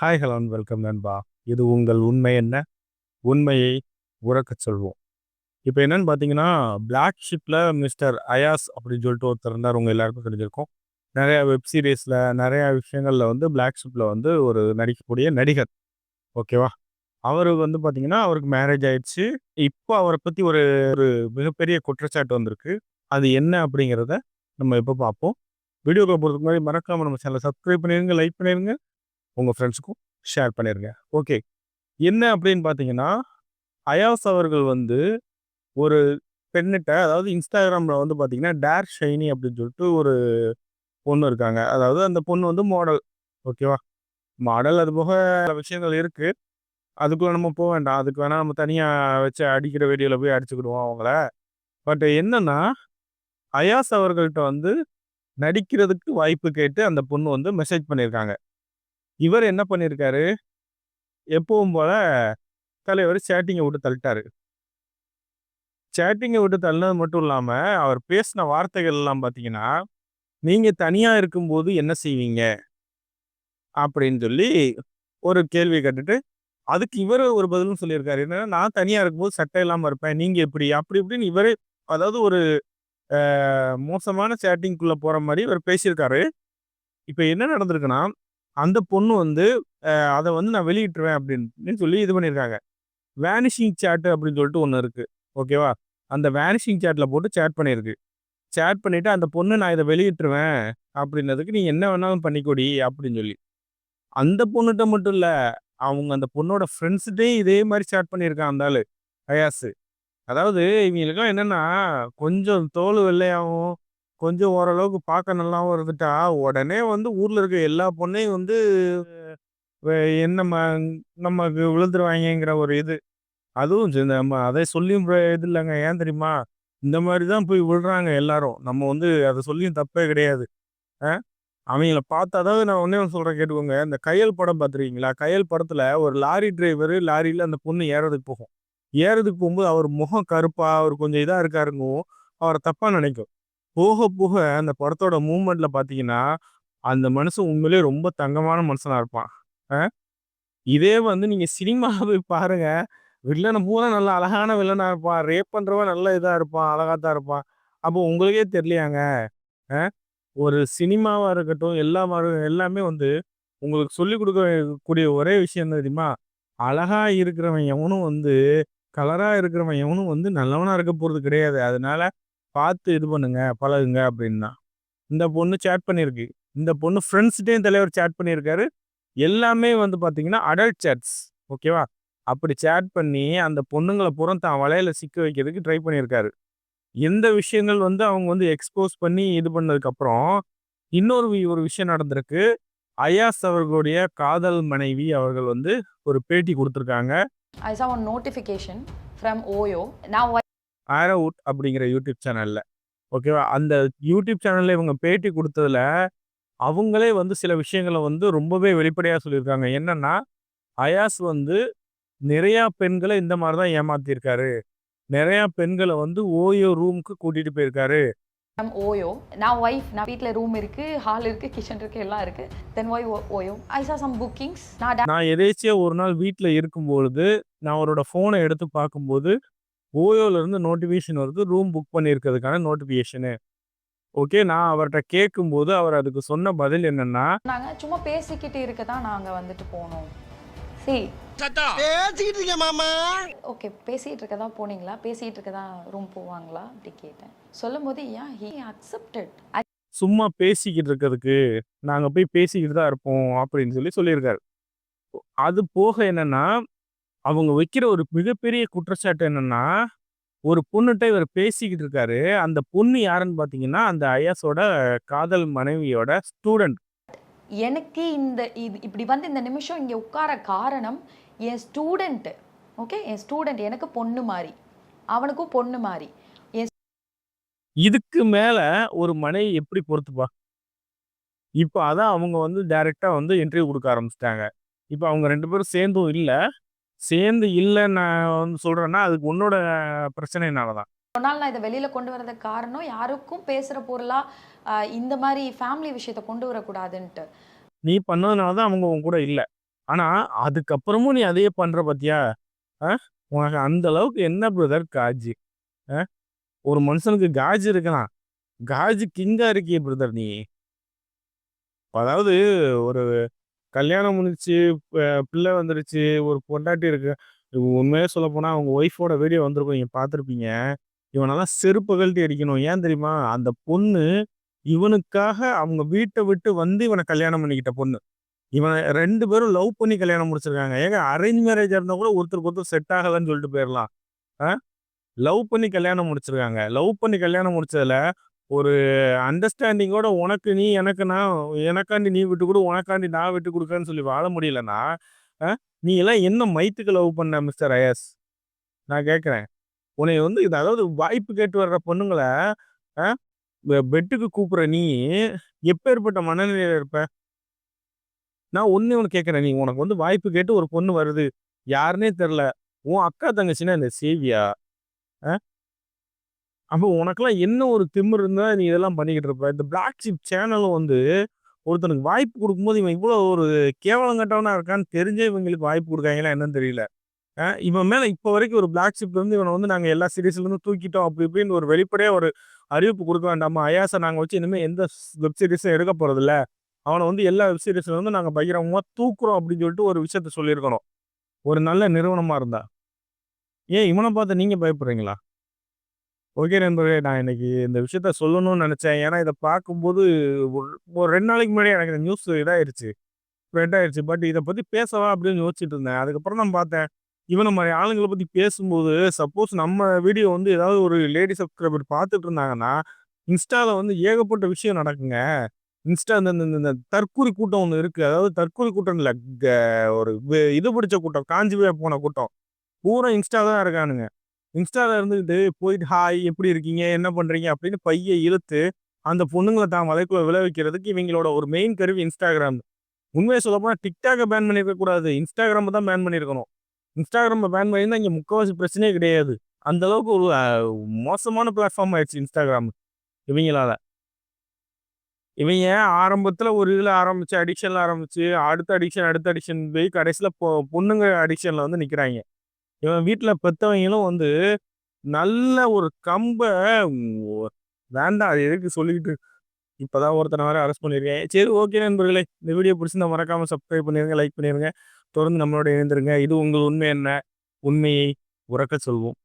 Hi hello and welcome நண்பா. இது உங்கள் உண்மை என்ன? உண்மையை உறக்கச் சொல்வோம். இப்போ என்னன்னு பார்த்தீங்கன்னா பிளாக் ஷிப்பில் மிஸ்டர் அயாஸ் அப்படின்னு சொல்லிட்டு ஒருத்தர் இருந்தார். உங்கள் எல்லாருக்கும் தெரிஞ்சிருக்கும். நிறையா வெப் சீரிஸில் நிறையா விஷயங்களில் வந்து பிளாக் ஷிப்பில் வந்து ஒரு நடிக்கக்கூடிய நடிகர். ஓகேவா அவர் வந்து பார்த்தீங்கன்னா அவருக்கு மேரேஜ் ஆயிடுச்சு. இப்போ அவரை பற்றி ஒரு ஒரு மிகப்பெரிய குற்றச்சாட்டு வந்திருக்கு. அது என்ன அப்படிங்கிறத நம்ம இப்போ பார்ப்போம். வீடியோக்கு போகிறதுக்கு முன்னாடி மறக்காமல் நம்ம சேனலை சப்ஸ்கிரைப் பண்ணிடுங்க லைக் பண்ணிடுங்க உங்கள் ஃப்ரெண்ட்ஸுக்கும் ஷேர் பண்ணிடுங்க ஓகே என்ன அப்படின்னு பார்த்தீங்கன்னா அயாஸ் அவர்கள் வந்து ஒரு பெண்ணிட்ட அதாவது இன்ஸ்டாகிராமில் வந்து பார்த்தீங்கன்னா டேர் ஷைனி அப்படின்னு சொல்லிட்டு ஒரு பொண்ணு இருக்காங்க. அதாவது அந்த பொண்ணு வந்து மாடல் ஓகேவா மாடல் அது போக விஷயங்கள் இருக்குது அதுக்குள்ளே நம்ம போக வேண்டாம். அதுக்கு வேணால் நம்ம தனியாக வச்சு அடிக்கிற வீடியோவில் போய் அடிச்சுக்கிடுவோம் அவங்கள. பட் என்னன்னா அயாஸ் அவர்கள்ட்ட வந்து நடிக்கிறதுக்கு வாய்ப்பு கேட்டு அந்த பொண்ணு வந்து மெசேஜ் பண்ணியிருக்காங்க இவர் என்ன பண்ணியிருக்காரு எப்பவும் போல தலைவர் சேட்டிங்கை விட்டு தள்ளிட்டாரு. சேட்டிங்கை விட்டு தள்ளினது மட்டும் இல்லாமல் அவர் பேசின வார்த்தைகள் எல்லாம் பார்த்தீங்கன்னா நீங்கள் தனியாக இருக்கும்போது என்ன செய்வீங்க? அப்படின்னு சொல்லி ஒரு கேள்வி கேட்டுட்டு அதுக்கு இவர் ஒரு பதிலும் சொல்லியிருக்காரு. என்னன்னா நான் தனியாக இருக்கும்போது சட்டை இல்லாமல் இருப்பேன். நீங்கள் எப்படி? அப்படி இப்படின்னு இவரே அதாவது ஒரு மோசமான சேட்டிங்குள்ளே போகிற மாதிரி இவர் பேசியிருக்காரு. இப்போ என்ன நடந்திருக்குன்னா அந்த பொண்ணு வந்து அதை வந்து நான் வெளியிட்டுருவேன் அப்படின்னு சொல்லி இது பண்ணியிருக்காங்க. வேனிஷிங் சேட் அப்படின்னு சொல்லிட்டு ஒன்று இருக்குது ஓகேவா? அந்த வேனிஷிங் சேட்டில் போட்டு சேட் பண்ணியிருக்கு. சேட் பண்ணிவிட்டு அந்த பொண்ணு நான் இதை வெளியிட்டுருவேன் அப்படின்னதுக்கு நீ என்ன வேணாலும் பண்ணிக்கொடி அப்படின்னு சொல்லி. அந்த பொண்ணுகிட்ட மட்டும் இல்லை அவங்க அந்த பொண்ணோட ஃப்ரெண்ட்ஸ்கிட்டையும் இதே மாதிரி சேட் பண்ணியிருக்கான் அந்த ஆள் அயாஸு. அதாவது இவங்களுக்கெல்லாம் என்னென்னா கொஞ்சம் தோல் வெள்ளையாகவும் கொஞ்சம் ஓரளவுக்கு பார்க்க நல்லாவும் இருந்துட்டா உடனே வந்து ஊர்ல இருக்க எல்லா பொண்ணையும் வந்து வே- என்ன ம- நமக்கு விழுந்துருவாங்கங்கிற ஒரு இது. அதுவும் சரி, நம்ம அதை சொல்லியும் இது இல்லைங்க. ஏன் தெரியுமா? இந்த மாதிரி தான் போய் விழுறாங்க எல்லாரும். நம்ம வந்து அதை சொல்லியும் தப்பே கிடையாது. அஹ் அவங்கள பார்த்து அதாவது நான் ஒன்னே ஒன்று சொல்றேன் கேட்டுக்கோங்க. இந்த கையல் படம் பார்த்துருக்கீங்களா? கையல் படத்துல ஒரு லாரி டிரைவரு லாரியில அந்த பொண்ணு ஏறதுக்கு போகும். ஏறதுக்கு போகும்போது அவர் முகம் கருப்பா அவர் கொஞ்சம் இதா இருக்காருங்கவும் அவரை தப்பா நினைக்கும். போக போக அந்த படத்தோட மூமெண்ட்ல பாத்தீங்கன்னா அந்த மனுஷன் உண்மையிலேயே ரொம்ப தங்கமான மனுஷனா இருப்பான். இதே வந்து நீங்க சினிமாவை போய் பாருங்க. வில்லனை பூரா நல்லா அழகான வில்லனா இருப்பான். ரேப் பண்றவன் நல்ல இதா இருப்பான். அழகா தான் இருப்பான். அப்போ உங்களுக்கே தெரியலையாங்க? ஒரு சினிமாவா இருக்கட்டும் எல்லா எல்லாமே வந்து உங்களுக்கு சொல்லி கொடுக்கக்கூடிய ஒரே விஷயம் தெரியுமா? அழகா இருக்கிறவன் எவனும் வந்து கலரா இருக்கிறவன் எவனும் வந்து நல்லவனா இருக்க போறது கிடையாது. அதனால பார்த்து இது பண்ணுங்க பழகுங்க அப்படின்னா இந்த பொண்ணு சேட் பண்ணியிருக்கு இந்த பொண்ணு ஃப்ரெண்ட்ஸ்கிட்டையும் தலைவர் சேட் பண்ணியிருக்காரு. எல்லாமே வந்து பார்த்தீங்கன்னா அடல்ட் சேட்ஸ் ஓகேவா அப்படி சேட் பண்ணி அந்த பொண்ணுங்களை புறம் தான் வலையில சிக்க வைக்கிறதுக்கு ட்ரை பண்ணியிருக்காரு. எந்த விஷயங்கள் வந்து அவங்க வந்து எக்ஸ்போஸ் பண்ணி இது பண்ணதுக்கப்புறம் இன்னொரு ஒரு விஷயம் நடந்திருக்கு. அயாஸ் அவர்களுடைய காதல் மனைவி அவர்கள் வந்து ஒரு பேட்டி கொடுத்துருக்காங்க. ஐ சா ஒன் நோட்டிஃபிகேஷன் ஃப்ரம் ஓயோ நான் ஆரோவுட் அப்படிங்கிற யூடியூப் சேனல்ல ஓகேவா அந்த யூடியூப் சேனல்ல இவங்க பேட்டி கொடுத்ததுல அவங்களே வந்து சில விஷயங்களை வந்து ரொம்பவே வெளிப்படையா சொல்லியிருக்காங்க. என்னன்னா அயாஸ் வந்து நிறைய பெண்களை இந்த மாதிரி தான் ஏமாத்திருக்காரு. நிறைய பெண்களை வந்து ஓயோ ரூமுக்கு கூட்டிட்டு போயிருக்காரு. Oyo. Now wife நான் வீட்டில் ரூம் இருக்கு ஹால் இருக்கு கிச்சன் இருக்கு எல்லாம் இருக்கு. Then why OYO I saw some bookings. நான் நான் எதேச்சியா ஒரு நாள் வீட்டில் இருக்கும்பொழுது நான் அவரோட ஃபோனை எடுத்து பார்க்கும்போது ஓயோல இருந்து நோட்டிஃபிகேஷன் வருது. ரூம் புக் பண்ணியிருக்கிறதுக்கான நோட்டிஃபிகேஷனு. ஓகே? நான் அவர்கிட்ட கேட்கும்போது அவர் அதுக்கு சொன்ன பதில் என்னன்னா நாங்க சும்மா பேசிக்கிட்டு இருக்க தான் நாங்க வந்துட்டு போனோம். சரி பேசிக்கிட்டு இருக்கேன் மாமா. ஓகே பேசிட்டு இருக்க தான் போனீங்களா? பேசிட்டு இருக்க தான் ரூம் போவாங்களா? அப்படி கேட்டேன். சொல்லும் போது ஏன் ஹி அக்செப்டட். சும்மா பேசிக்கிட்டு இருக்கிறதுக்கு நாங்க போய் பேசிக்கிட்டு தான் இருப்போம் அப்படின்னு சொல்லி சொல்லியிருக்காரு. அது போக என்னன்னா அவங்க வைக்கிற ஒரு மிகப்பெரிய குற்றச்சாட்டு என்னன்னா ஒரு பொண்ணுகிட்ட இவர் பேசிக்கிட்டு இருக்காரு. அந்த பொண்ணு யாருன்னு பாத்தீங்கன்னா அந்த ஐயாஸோட காதல் மனைவியோட ஸ்டூடெண்ட். எனக்கு இந்த இது இப்படி வந்து இந்த நிமிஷம் இங்கே உட்கார காரணம் என் ஸ்டூடெண்ட்டு ஓகே? என் ஸ்டூடெண்ட் எனக்கு பொண்ணு மாதிரி அவனுக்கும் பொண்ணு மாதிரி இதுக்கு மேல ஒரு மனைவி எப்படி பொறுத்துப்பா? இப்போ அதான் அவங்க வந்து டைரக்டா வந்து இன்டர்வியூ கொடுக்க ஆரம்பிச்சிட்டாங்க. இப்போ அவங்க ரெண்டு பேரும் சேர்ந்தும் இல்லை. சேர்ந்து இல்லைன்னு நான் வந்து சொல்றேன்னா அதுக்கு உன்னோட பிரச்சனைனால தான் ஒரு நாள் நான் இதை வெளியில கொண்டு வரதுக்கு காரணம் யாருக்கும் பேசுற பொருளா ஆஹ் இந்த மாதிரி ஃபேமிலி விஷயத்தை கொண்டு வரக்கூடாதுன்ட்டு. நீ பண்ணதுனால தான் அவங்க உன் கூட இல்லை. ஆனா அதுக்கப்புறமும் நீ அதையே பண்ற பாத்தியா? ஆ? உனக்கு அந்த அளவுக்கு என்ன பிரதர் காஜி? ஒரு மனுஷனுக்கு காஜி இருக்கலாம். காஜி கிங்கா இருக்கிய பிரதர் நீ. அதாவது ஒரு கல்யாணம் முடிஞ்சிச்சு பிள்ளை வந்துருச்சு ஒரு பொண்டாட்டி இருக்கு. உண்மையே சொல்ல போனா அவங்க ஒய்ஃபோட வீடியோ வந்திருக்கும் நீங்க பார்த்துருப்பீங்க. இவனெல்லாம் செருப்பு கழட்டி அடிக்கணும். ஏன் தெரியுமா? அந்த பொண்ணு இவனுக்காக அவங்க வீட்டை விட்டு வந்து இவனை கல்யாணம் பண்ணிக்கிட்ட பொண்ணு. இவன் ரெண்டு பேரும் லவ் பண்ணி கல்யாணம் முடிச்சிருக்காங்க. ஏங்க அரேஞ்ச் மேரேஜ் இருந்தா கூட ஒருத்தருக்கு ஒருத்தர் செட் ஆகலன்னு சொல்லிட்டு போயிடலாம் லவ் பண்ணி கல்யாணம் முடிச்சிருக்காங்க. லவ் பண்ணி கல்யாணம் முடிச்சதுல ஒரு அண்டர்ஸ்டாண்டிங்கோட உனக்கு நீ எனக்கு நான் எனக்காண்டி நீ விட்டு கொடு உனக்காண்டி நான் விட்டு கொடுக்கன்னு சொல்லி வாழ முடியலன்னா ஆ? நீ எல்லாம் என்ன மைத்துக்கு லவ் பண்ண மிஸ்டர் அயஸ் நான் கேட்குறேன் உன்னை வந்து இது அதாவது வாய்ப்பு கேட்டு வர்ற பொண்ணுங்களை ஆ? பெட்டுக்கு கூப்பிட்ற நீ எப்பேற்பட்ட மனநிலையில் இருப்ப நான் ஒன்று ஒன்று கேட்குறேன் நீ உனக்கு வந்து வாய்ப்பு கேட்டு ஒரு பொண்ணு வருது யாருன்னே தெரில உன் அக்கா தங்கச்சின்னா இந்த சேவியா ஆ? அப்போ உனக்கெல்லாம் என்ன ஒரு திமிரு இருந்தால் நீ இதெல்லாம் பண்ணிக்கிட்டு இருப்ப? இந்த பிளாக் ஷிப் சேனலும் வந்து ஒருத்தனுக்கு வாய்ப்பு கொடுக்கும்போது இவன் இவ்வளோ ஒரு கேவலம் இருக்கான்னு தெரிஞ்சே இவங்களுக்கு வாய்ப்பு கொடுக்காங்களா என்னன்னு தெரியல. இவன் மேலே இப்போ வரைக்கும் ஒரு பிளாக் ஷிப்லேருந்து இவனை வந்து நாங்கள் எல்லா சீரீஸ்லேருந்து தூக்கிட்டோம் அப்படி இப்படின்னு ஒரு வெளிப்படையாக ஒரு அறிவிப்பு கொடுக்க வேண்டாமா? அயாசை நாங்கள் வச்சு இனிமேல் எந்த வெப் சீரிஸும் எடுக்க போகிறதில்ல அவனை வந்து எல்லா வெப் சீரிஸ்ல நாங்கள் நாங்க தூக்குறோம் அப்படின்னு சொல்லிட்டு ஒரு விஷயத்த சொல்லியிருக்கணும். ஒரு நல்ல நிறுவனமாக இருந்தா. ஏன் இவனை பார்த்து நீங்கள் பயப்படுறீங்களா? ஓகே நண்பர்களே நான் இன்னைக்கு இந்த விஷயத்த சொல்லணும்னு நினைச்சேன். ஏன்னா இதை பார்க்கும்போது ஒரு ஒரு ரெண்டு நாளைக்கு முன்னாடி எனக்கு இந்த நியூஸ் இதாயிருச்சு. ஸ்ப்ரெட் ஆயிடுச்சு பட் இதை பற்றி பேசவா அப்படின்னு யோசிச்சுட்டு இருந்தேன். அதுக்கப்புறம் நான் பார்த்தேன் இவனை மாதிரி ஆளுங்களை பற்றி பேசும்போது சப்போஸ் நம்ம வீடியோ வந்து ஏதாவது ஒரு லேடி சப்ஸ்கிரைபர் பார்த்துட்டு இருந்தாங்கன்னா இன்ஸ்டாவில் வந்து ஏகப்பட்ட விஷயம் நடக்குங்க. இன்ஸ்டா இந்த இந்த- இந்த தற்கூரி கூட்டம் ஒன்று இருக்குது அதாவது தற்கூரி கூட்டம் இல்லை ஒரு இது பிடிச்ச கூட்டம் காஞ்சி போய் போன கூட்டம். பூரா இன்ஸ்டா தான் இருக்கானுங்க. இன்ஸ்டாவில் இருந்துக்கிட்டு போயிட்டு ஹாய் எப்படி இருக்கீங்க? என்ன பண்ணுறீங்க அப்படின்னு பையை இழுத்து அந்த பொண்ணுங்களை தான் வலைக்குள்ள விளைவிக்கிறதுக்கு இவங்களோட ஒரு மெயின் கருவி இன்ஸ்டாகிராம் உண்மையை சொல்ல போனா டிக்டாக்கை பேன் பண்ணியிருக்கக்கூடாது இன்ஸ்டாகிராமை தான் பேன் பண்ணியிருக்கணும் இன்ஸ்டாகிராமை பேன் பண்ணியிருந்தால் இங்கே முக்கால்வாசி பிரச்சனையே கிடையாது. அந்த அளவுக்கு ஒரு மோசமான பிளாட்ஃபார்ம் ஆயிடுச்சு இன்ஸ்டாகிராம் இவங்களால. இவங்க ஆரம்பத்தில் ஒரு இதில் ஆரம்பிச்சு அடிக்ஷனில் ஆரம்பிச்சு அடுத்த அடிக்ஷன் அடுத்த அடிக்ஷன் போய் கடைசியில் பொ- பொண்ணுங்க அடிக்ஷனில் வந்து நிற்கிறாங்க இவன் வீட்டில் பெற்றவங்களும் வந்து நல்ல ஒரு கம்பை வேண்டாம் அது எதுக்கு சொல்லிக்கிட்டு இப்போதான் ஒருத்தனை வேறு அரெஸ்ட் பண்ணிருக்கேன். சரி ஓகே நண்பர்களே இந்த வீடியோ பிடிச்சிருந்தா மறக்காமல் சப்ஸ்கிரைப் பண்ணிடுங்க லைக் பண்ணிடுங்க தொடர்ந்து நம்மளோட இணைந்திருங்க. இது உங்கள் உண்மை என்ன? உண்மையை உறக்க சொல்வோம்.